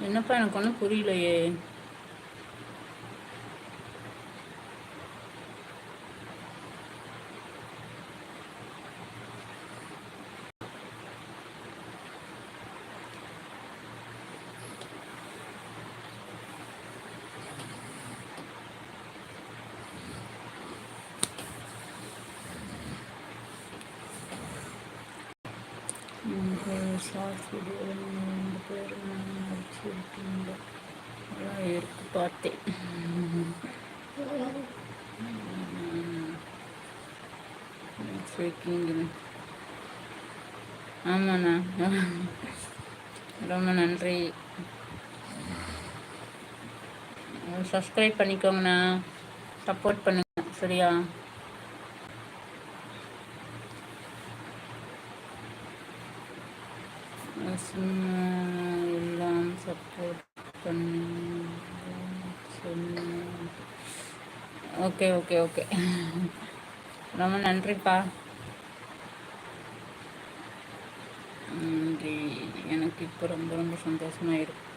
என்னப்பா எனக்கு ஒன்றும் புரியலையே. ஷார்ட்ஸ் வீடியோ ரெண்டு பேர் நடிச்சிருக்கீங்க அதான் இருக்கு பார்த்தேன் ஆமாண்ணா. ரொம்ப நன்றி. சப்ஸ்கிரைப் பண்ணிக்கோங்கண்ணா. சப்போர்ட் பண்ணுங்க. சரியா? எல்லாம் சப்போர்ட் பண்ண ஓகே ஓகே ஓகே ரொம்ப நன்றிப்பா. நன்றி. எனக்கு இப்போ ரொம்ப ரொம்ப சந்தோஷமாக இருக்கு.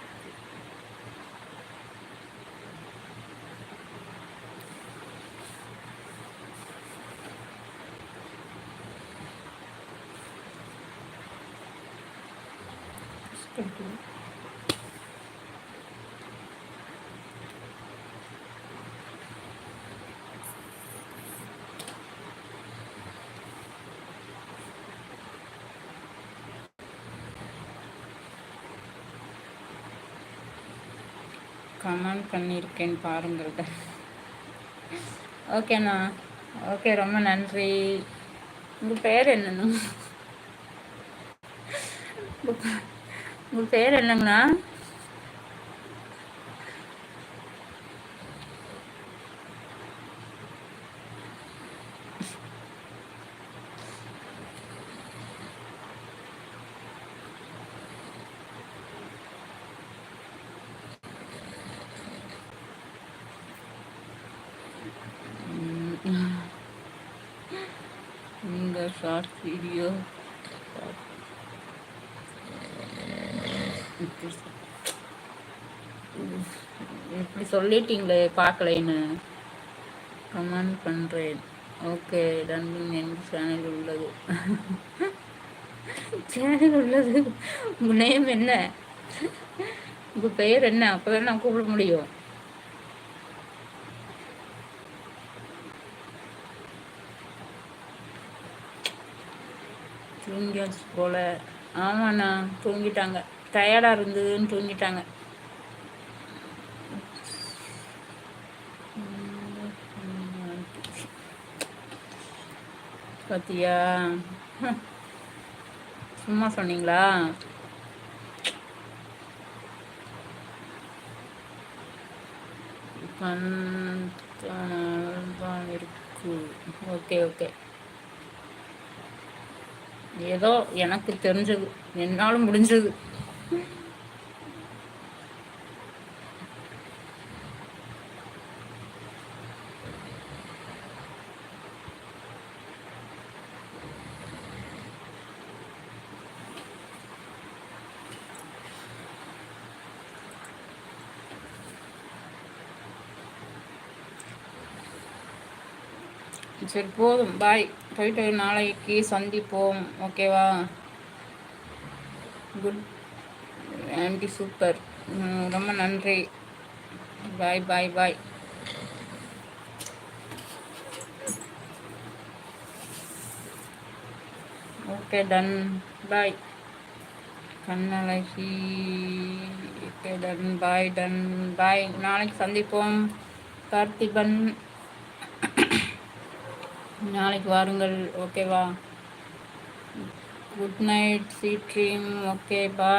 கிடைக்குது கமெண்ட் பண்ணியிருக்கேன் பாருங்கள். ஓகேண்ணா ஓகே ரொம்ப நன்றி. உங்கள் பேர் என்னண்ணா? உங்கள் பேர் என்னங்கண்ணா? இந்த ஷார்ட் வீடியோ இப்படி சொல்லிட்டீங்களே பார்க்கலைன்னு கமெண்ட் பண்ணுறேன் ஓகே ரன்னிங் என் சேனல் உள்ளது. சேனல் உள்ளது? உங்கள் நேம் என்ன? உங்கள் பெயர் என்ன? அப்போ தான் நான் கூப்பிட முடியும். தூங்கியாச்சு போல். ஆமாண்ணா தூங்கிட்டாங்க. டயர்டாக இருந்ததுன்னு தூங்கிட்டாங்க. பார்த்தியா சும்மா சொன்னீங்களா? இருக்கு ஓகே ஓகே. ஏதோ எனக்கு தெரிஞ்சது. என்னாலும் முடிஞ்சது. சரி போதும். பாய் போயிட்டு நாளைக்கு சந்திப்போம். ஓகேவா குட் ஆண்டி சூப்பர் ரொம்ப நன்றி. Bye bye bye okay done bye Kannazhagi. Okay done bye done bye நாளைக்கு சந்திப்போம். கார்த்திபன். நாளைக்கு வாருங்கள் ஓகேவா good night sweet dream okay bye